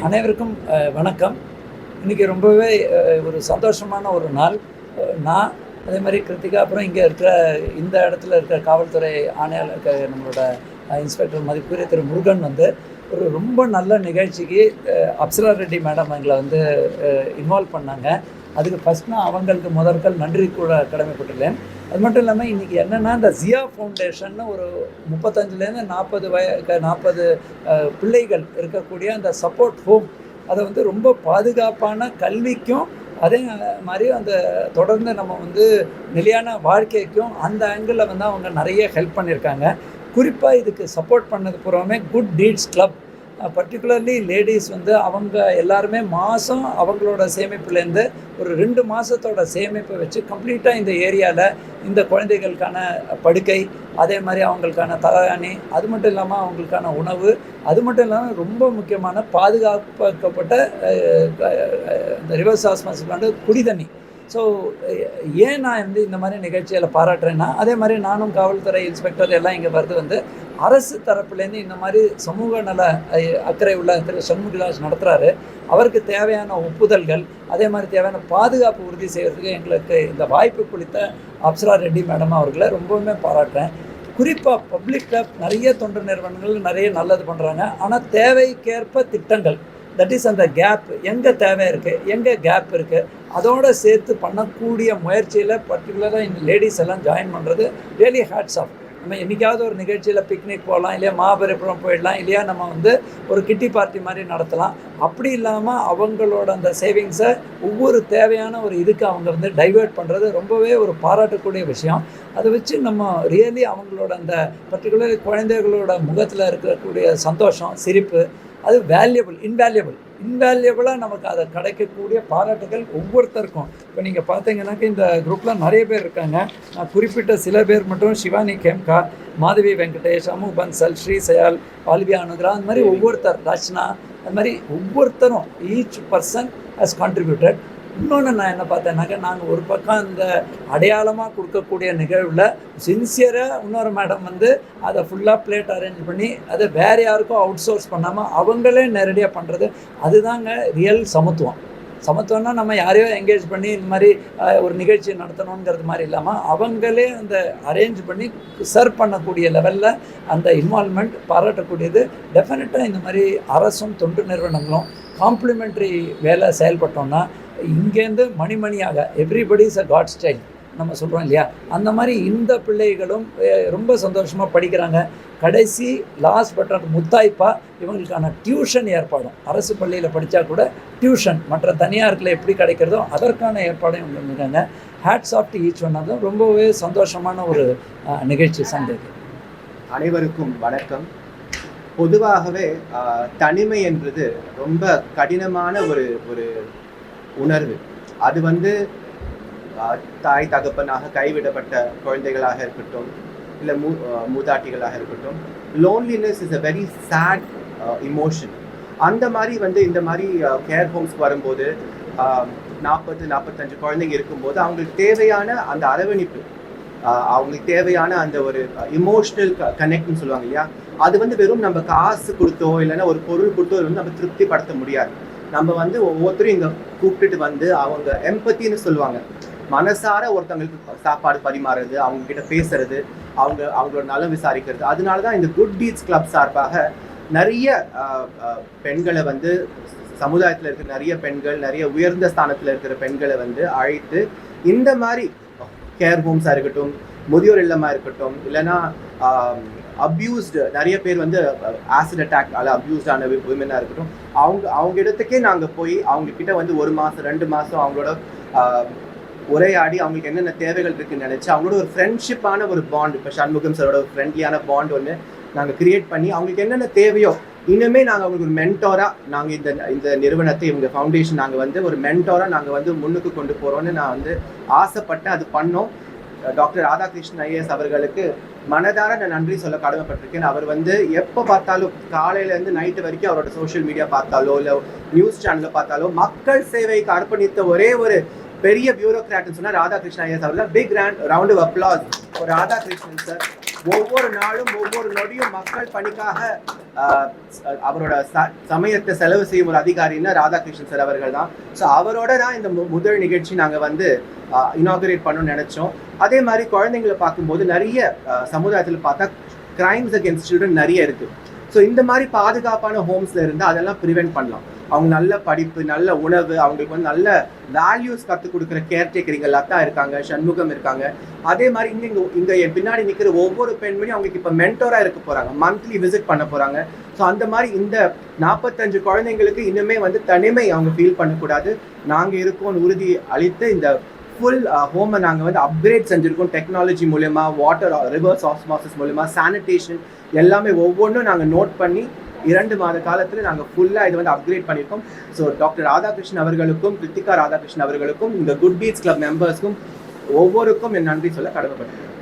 அனைவருக்கும் வணக்கம். இன்றைக்கி ரொம்பவே ஒரு சந்தோஷமான ஒரு நாள். நான் அதே மாதிரி கிருத்திகா அப்புறம் இங்கே இருக்கிற இந்த இடத்துல இருக்கிற காவல்துறை ஆணையாளர் இருக்க நம்மளோட இன்ஸ்பெக்டர் மதிப்புரிய திரு முருகன் வந்து ஒரு ரொம்ப நல்ல நிகழ்ச்சிக்கு அப்சரா ரெட்டி மேடம் எங்களை வந்து இன்வால்வ் பண்ணாங்க. அதுக்கு ஃபஸ்ட் நான் அவங்களுக்கு முதற்கள் நன்றி கூட கடமைப்பட்டுள்ளேன் அது மட்டும் இல்லாமல் இன்றைக்கி என்னென்னா இந்த ஜியா ஃபவுண்டேஷன் ஒரு முப்பத்தஞ்சுலேருந்து நாற்பது வய நாற்பது பிள்ளைகள் இருக்கக்கூடிய அந்த சப்போர்ட் ஹோம் அதை வந்து ரொம்ப பாதுகாப்பான கல்விக்கும் அதே மாதிரி அந்த தொடர்ந்து நம்ம வந்து நிலையான வாழ்க்கைக்கும் அந்த ஆங்கிளில் வந்து அவங்க நிறைய ஹெல்ப் பண்ணியிருக்காங்க குறிப்பாக இதுக்கு சப்போர்ட் பண்ணது பூராமே good deeds club particularly ladies வந்து அவங்க எல்லாருமே மாதம் அவங்களோட சேமிப்புலேருந்து ஒரு ரெண்டு மாதத்தோட சேமிப்பை வச்சு கம்ப்ளீட்டாக இந்த ஏரியாவில் இந்த குழந்தைகளுக்கான படுக்கை அதே மாதிரி அவங்களுக்கான தலகாணி அது மட்டும் இல்லாமல் அவங்களுக்கான உணவு அது மட்டும் இல்லாமல் ரொம்ப முக்கியமான பாதுகாக்கப்பட்ட இந்த ரிவர்ஸ் ஆஸ்மாசில் குடி தண்ணி ஸோ ஏன் நான் வந்து இந்த மாதிரி நிகழ்ச்சியில் பாராட்டுறேன்னா அதே மாதிரி நானும் காவல்துறை இன்ஸ்பெக்டர் எல்லாம் இங்கே வருது வந்து அரசு தரப்புலேருந்து இந்த மாதிரி சமூக நல அக்கறை உள்ள திரு சண்முகிராஜ் நடத்துகிறாரு அவருக்கு தேவையான ஒப்புதல்கள் அதே மாதிரி தேவையான பாதுகாப்பு உறுதி செய்கிறதுக்கு எங்களுக்கு இந்த வாய்ப்பு கொடுத்த அப்சரா ரெட்டி மேடம் அவர்களை ரொம்பவுமே பாராட்டுறேன். குறிப்பாக பப்ளிக்கில் நிறைய தொண்டு நிறுவனங்கள் நிறைய நல்லது பண்ணுறாங்க ஆனால் தேவைக்கேற்ப திட்டங்கள் தட் இஸ் அந்த கேப் எங்கே தேவை இருக்குது எங்கே கேப் இருக்குது அதோடு சேர்த்து பண்ணக்கூடிய முயற்சியில் பர்டிகுலராக இந்த லேடிஸ் எல்லாம் ஜாயின் பண்ணுறது ரியலி ஹேட்ஸ் ஆஃப் நம்ம என்றைக்காவது ஒரு நிகழ்ச்சியில் பிக்னிக் போகலாம் இல்லையா மகாபலிபுரம் போயிடலாம் இல்லையா நம்ம வந்து ஒரு கிட்டி பார்ட்டி மாதிரி நடத்தலாம். அப்படி இல்லாமல் அவங்களோட அந்த சேவிங்ஸை ஒவ்வொரு தேவையான ஒரு இதுக்கு அவங்க வந்து டைவெர்ட் பண்ணுறது ரொம்பவே ஒரு பாராட்டக்கூடிய விஷயம். அதை வச்சு நம்ம ரியலி அவங்களோட அந்த பர்டிகுலர் குழந்தைகளோட முகத்தில் இருக்கக்கூடிய சந்தோஷம் சிரிப்பு அது வேல்யூபிள் இன்வேல்யூபிள் இன்வேல்யூபிளாக நமக்கு அதை கிடைக்கக்கூடிய பாராட்டுகள் ஒவ்வொருத்தருக்கும். இப்போ நீங்கள் பார்த்தீங்கன்னாக்க இந்த குரூப்பில் நிறைய பேர் இருக்காங்க. நான் குறிப்பிட்ட சில பேர் மட்டும் சிவானி கேம்கா மாதவி வெங்கடேஷ் அமு பன்சல் ஸ்ரீ சயால் பால்வியா அனுகிரா அந்த மாதிரி ஒவ்வொருத்தர் ரச்சனா அது மாதிரி ஒவ்வொருத்தரும் ஈச் பர்சன் ஹஸ் கான்ட்ரிபியூட்டட் இன்னொன்று நான் என்ன பார்த்தேன்னாக்க நாங்கள் ஒரு பக்கம் இந்த அடையாளமாக கொடுக்கக்கூடிய நிகழ்வில் சின்சியராக இன்னொரு மேடம் வந்து அதை ஃபுல்லாக பிளேட் அரேஞ்ச் பண்ணி அதை வேறு யாருக்கும் அவுட் சோர்ஸ் பண்ணாமல் அவங்களே நேரடியாக பண்ணுறது அதுதாங்க ரியல் சமத்துவம். சமத்துவம்னா நம்ம யாரையோ என்கேஜ் பண்ணி இந்த மாதிரி ஒரு நிகழ்ச்சி நடத்தணுங்கிறது மாதிரி இல்லாமல் அவங்களே அந்த அரேஞ்ச் பண்ணி சர்வ் பண்ணக்கூடிய லெவலில் அந்த இன்வால்மெண்ட் பாராட்டக்கூடியது. டெஃபினட்டாக இந்த மாதிரி அரசும் தொண்டு நிறுவனங்களும் காம்ப்ளிமெண்ட்ரி வேலை செயல்பட்டோம்னா இங்கேருந்து மணிமணியாக everybody is a god style நம்ம சொல்கிறோம் இல்லையா? அந்த மாதிரி இந்த பிள்ளைகளும் ரொம்ப சந்தோஷமாக படிக்கிறாங்க. கடைசி லாஸ்ட் பட் முத்தாய்ப்பா இவங்களுக்கான டியூஷன் ஏற்பாடும். அரசு பள்ளியில் படித்தா கூட டியூஷன் மற்ற தனியார்களில் எப்படி கிடைக்கிறதோ அதற்கான ஏற்பாடும் இவங்க இருக்காங்க hats off to each one அதுவும் ரொம்பவே சந்தோஷமான ஒரு நிகழ்ச்சி சண்டே அனைவருக்கும் வணக்கம். பொதுவாகவே தனிமை என்பது ரொம்ப கடினமான ஒரு ஒரு உணர்வு. அது வந்து தாய் தகப்பனாக கைவிடப்பட்ட குழந்தைகளாக இருக்கட்டும் இல்லை மூ மூதாட்டிகளாக இருக்கட்டும் loneliness is a very sad emotion அந்த மாதிரி வந்து இந்த மாதிரி கேர் ஹோம்ஸ்க்கு வரும்போது நாற்பது நாற்பத்தஞ்சு குழந்தைங்க இருக்கும்போது அவங்களுக்கு தேவையான அந்த அரவணைப்பு அவங்களுக்கு தேவையான அந்த ஒரு இமோஷனல் கனெக்ட்னு சொல்லுவாங்க இல்லையா? அது வந்து வெறும் நம்ம காசு கொடுத்தோ இல்லைன்னா ஒரு பொருள் கொடுத்தோ வந்து நம்ம திருப்திப்படுத்த முடியாது. நம்ம வந்து ஒவ்வொருத்தரும் இங்கே கூப்பிட்டுட்டு வந்து அவங்க எம்பத்தின்னு சொல்லுவாங்க. மனசார ஒருத்தவங்களுக்கு சாப்பாடு பரிமாறுறது அவங்க கிட்ட பேசுறது அவங்க அவங்களோட நலம் விசாரிக்கிறது. அதனால தான் இந்த குட் டீட்ஸ் கிளப் சார்பாக நிறைய பெண்களை வந்து சமுதாயத்தில் இருக்கிற நிறைய பெண்கள் நிறைய உயர்ந்த ஸ்தானத்தில் இருக்கிற பெண்களை வந்து அழைத்து இந்த மாதிரி கேர் ஹோம்ஸாக இருக்கட்டும் முதியோர் இல்லமாக இருக்கட்டும் இல்லைன்னா அப்யூஸ்டு நிறைய பேர் வந்து ஆசிட் அட்டாக் அல்ல அப்யூஸ்டான விமனாக இருக்கட்டும் அவங்க அவங்க இடத்துக்கே நாங்கள் போய் அவங்கக்கிட்ட வந்து ஒரு மாதம் ரெண்டு மாதம் அவங்களோட உரையாடி அவங்களுக்கு என்னென்ன தேவைகள் இருக்குன்னு நினச்சி அவங்களோட ஒரு ஃப்ரெண்ட்ஷிப்பான ஒரு பாண்ட் இப்போ சண்முகம் சரோட ஒரு ஃப்ரெண்ட்லியான பாண்ட் ஒன்று நாங்கள் கிரியேட் பண்ணி அவங்களுக்கு என்னென்ன தேவையோ இன்னுமே நாங்கள் அவங்களுக்கு ஒரு மென்டோராக நாங்கள் இந்த இந்த நிறுவனத்தை இவங்க ஃபவுண்டேஷன் நாங்கள் வந்து ஒரு மென்டோராக நாங்கள் வந்து முன்னுக்கு கொண்டு போகிறோன்னு நான் வந்து ஆசைப்பட்டேன் அது பண்ணோம். டாக்டர் ராதாகிருஷ்ணன் ஐஏஎஸ் அவர்களுக்கு மனதார நான் நன்றி சொல்ல கடமைப்பட்டிருக்கேன். அவர் வந்து எப்போ பார்த்தாலும் காலையிலேருந்து நைட்டு வரைக்கும் அவரோட சோஷியல் மீடியா பார்த்தாலோ இல்லை நியூஸ் சேனலில் பார்த்தாலோ மக்கள் சேவைக்கு அர்ப்பணித்த ஒரே ஒரு பெரிய பியூரோக்ராட்னு சொன்னால் ராதாகிருஷ்ணன் ஐஏஎஸ் அவர்கள். Big round round of applause Radhakrishnan sir ஒவ்வொரு நாளும் ஒவ்வொரு நொடியும் மக்கள் பணிக்காக அவரோட ச- சமயத்தை செலவு செய்யும் ஒரு அதிகாரின்னா ராதாகிருஷ்ணன் சார் அவர்கள் தான் ஸோ அவரோட தான் இந்த மு- முதல் நிகழ்ச்சி நாங்கள் வந்து இனாகரேட் பண்ணணும்னு நினைச்சோம். அதே மாதிரி குழந்தைங்களை பார்க்கும்போது நிறைய சமுதாயத்தில் பார்த்தா கிரைம்ஸ் அகேன்ஸ்ட் சில்ட்ரன் நிறைய இருக்கு. ஸோ இந்த மாதிரி பாதுகாப்பான ஹோம்ஸ்ல இருந்தால் அதெல்லாம் ப்ரிவென்ட் பண்ணலாம். அவங்க நல்ல படிப்பு நல்ல உணவு அவங்களுக்கு வந்து நல்ல வேல்யூஸ் கற்றுக் கொடுக்குற கேர்டேக்கர் இங்கே இருக்காங்க சண்முகம் இருக்காங்க. அதே மாதிரி இங்கே இங்கே இங்க என் பின்னாடி நிற்கிற ஒவ்வொரு பெண்மணியும் அவங்களுக்கு இப்போ மென்டோராக இருக்க போகிறாங்க மந்த்லி விசிட் பண்ண போகிறாங்க ஸோ அந்த மாதிரி இந்த நாற்பத்தஞ்சு குழந்தைங்களுக்கு இன்னுமே வந்து தனிமை அவங்க ஃபீல் பண்ணக்கூடாது. நாங்கள் இருக்கோம்னு உறுதி அளித்து இந்த ஃபுல் ஹோமை நாங்கள் வந்து அப்கிரேட் செஞ்சுருக்கோம். டெக்னாலஜி மூலயமா வாட்டர் ரிவர்ஸ் ஆஸ்மாசிஸ் மூலயமா சானிடேஷன் எல்லாமே ஒவ்வொன்றும் நாங்கள் நோட் பண்ணி இரண்டு மாத காலத்தில் நாங்கள் ஃபுல்லாக இது வந்து அப்கிரேட் பண்ணியிருக்கோம். ஸோ டாக்டர் ராதாகிருஷ்ணன் அவர்களுக்கும் கிருத்திகா ராதாகிருஷ்ணன் அவர்களுக்கும் இந்த குட் பீட்ஸ் கிளப் மெம்பர்ஸ்க்கும் ஒவ்வொருக்கும் என் நன்றி சொல்ல கடமைப்பட்டிருக்கேன்.